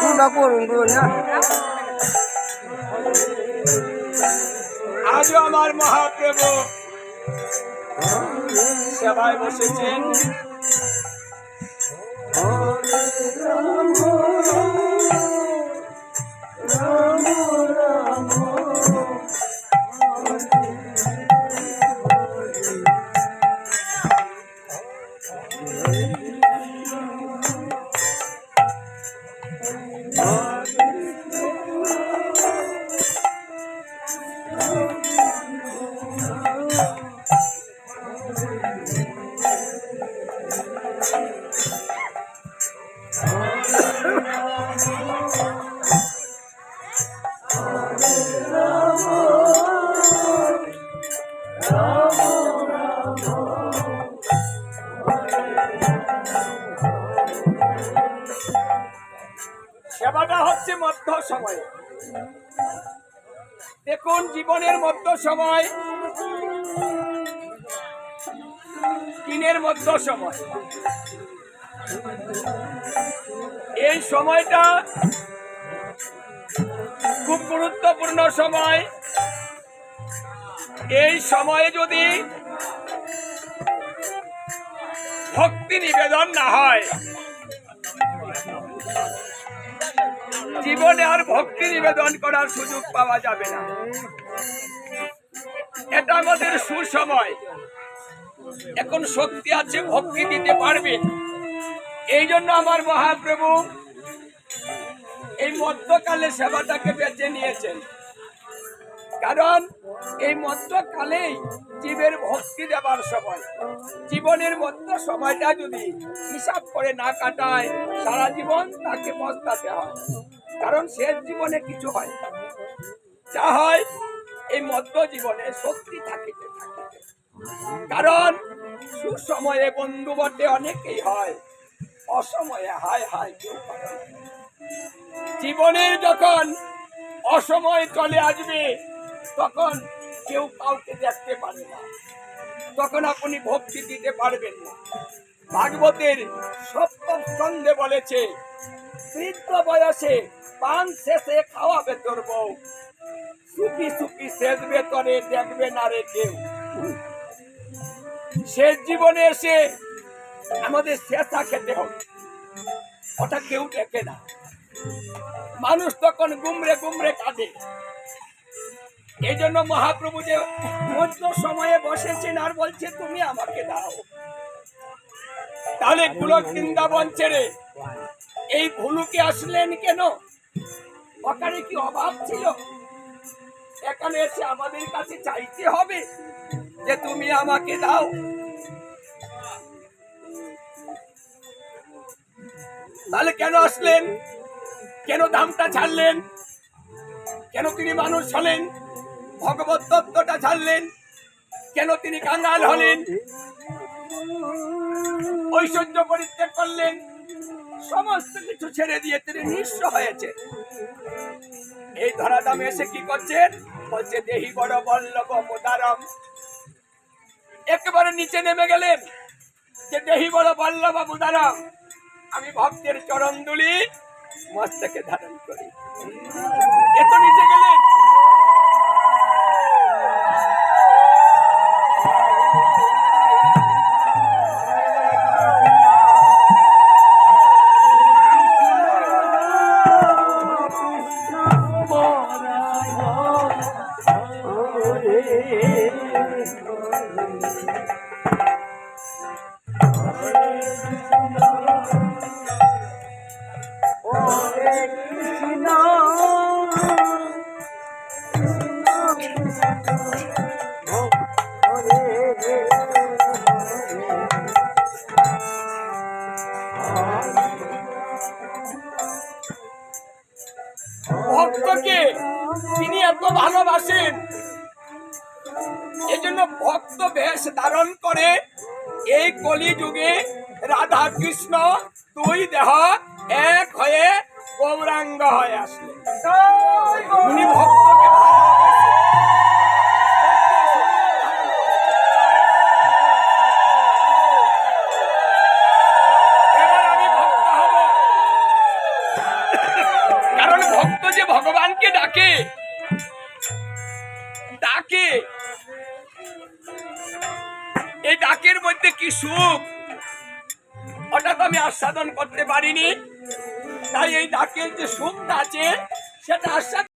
পূজা করুন আজও আমার মহাপ্রভু সেবায় বসেছেন। সেবাটা হচ্ছে মধ্য সময়ে। দেখুন জীবনের মধ্য সময়। দিনের মধ্য সময়। এই সময়টা খুব গুরুত্বপূর্ণ সময়। এই সময়ে যদি ভক্তি নিবেদন না হয় জীবনে আর ভক্তি নিবেদন করার সুযোগ পাওয়া যাবে না। এটা আমাদের সুসময়। এখন শক্তি আছে, ভক্তি দিতে পারবে। এই জন্য আমার মহাপ্রভু এই মধ্যকালে সেবাটাকে বেছে নিয়েছেন। কারণ এই মধ্যকালেই জীবের ভক্তি দেবার সময়, জীবনের মধ্য সময়টা যদি হিসাব করে না কাটায়, সারা জীবন তাকে পস্তাতে হয়। কারণ শেষ জীবনে কিছু হয়। যা হয়, এই মধ্য জীবনে শক্তি থাকিতে কারণ সুসময়ে বন্ধু বটে অনেকেই হয়, অসময়ে হায় হায় কেউ পারে না। জীবনের যখন অসময় চলে আসবে, তখন কেউ কাউকে দেখতে পারে না তখন আপনি ভক্তি দিতে পারবেন না ভাগবতের সপ্তম স্কন্ধে বলেছে, বৃদ্ধ বয়সে পান শেষে খাওয়াবে তোর বউ। সুপি সুপি শেষ বেতনে দেখবে না রে কেউ। শেষ জীবনে এসে আমাদের শেষা খেতে হবে। ওটা কেউ দেখে না। মানুষ তখন গুমরে গুমরে কাঁদে। এই জন্য মহাপ্রভু যে মধ্য সময়ে বসেছেন আর বলছে, তুমি আমাকে দাও। তাহলে পুলক বৃন্দাবন ছেড়ে এই ভুলুকে আসলেন কেন? ওখানে কি অভাব ছিল? এখানে এসে আমাদের কাছে চাইতে হবে যে তুমি আমাকে দাও। তাহলে কেন আসলেন? কেন দামটা ছাড়লেন? কেন তিনি মানুষ হলেন? ভগবত তত্ত্বটা ছাড়লেন? কেন তিনি কাঙ্গাল হলেন? ঐশ্বর্য পরিত্যাগ করলেন? সমস্ত কিছু ছেড়ে দিয়ে তিনি নিঃস্ব হয়েছে। এই ধরাধামে এসে কি করছেন? বলছে, দেহি বড় বল্লভ মোদারম। একেবারে নিচে নেমে গেলেন। যে দেহি বড় বল্লভ মোদারম, আমি ভক্তের চরণ দুলি মস্তকে ধারণ করি। ভক্তকে তিনি এত ভালোবাসেন। এজন্য ভক্ত বেশ ধারণ করে। এই কলিযুগে রাধা কৃষ্ণ দুই দেহ এক হয়ে গৌরাঙ্গ হয়ে আসলেন। ডাকের মধ্যে কি সুখ? হঠাৎ আমি আস্বাদন করতে পারিনি। তাই এই ডাকের যে সুখটা আছে, সেটা আস্বাদ